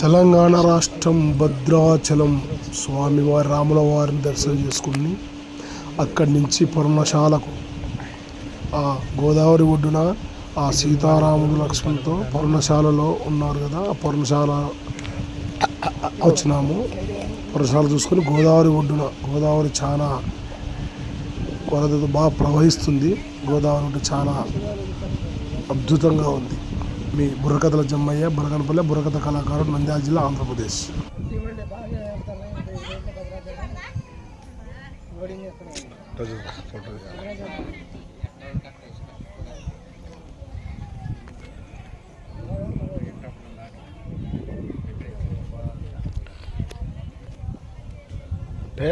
తెలంగాణ రాష్ట్రం భద్రాచలం స్వామివారి రాముల వారిని దర్శనం చేసుకుని అక్కడి నుంచి పర్ణశాలకు ఆ గోదావరి ఒడ్డున ఆ సీతారాముడు లక్ష్మణ్తో పర్ణశాలలో ఉన్నారు కదా ఆ పర్ణశాల వచ్చినాము. పర్ణశాల చూసుకొని గోదావరి ఒడ్డున గోదావరి చాలా వరదతో బాగా ప్రవహిస్తుంది. గోదావరి ఒడ్డు చాలా అద్భుతంగా ఉంది. మీ బుర్రకథల జమ్మయ్య బుర్రకనపల్లె బుర్రకథ కళాకారుడు నంద్యాల జిల్లా ఆంధ్రప్రదేశ్. అంటే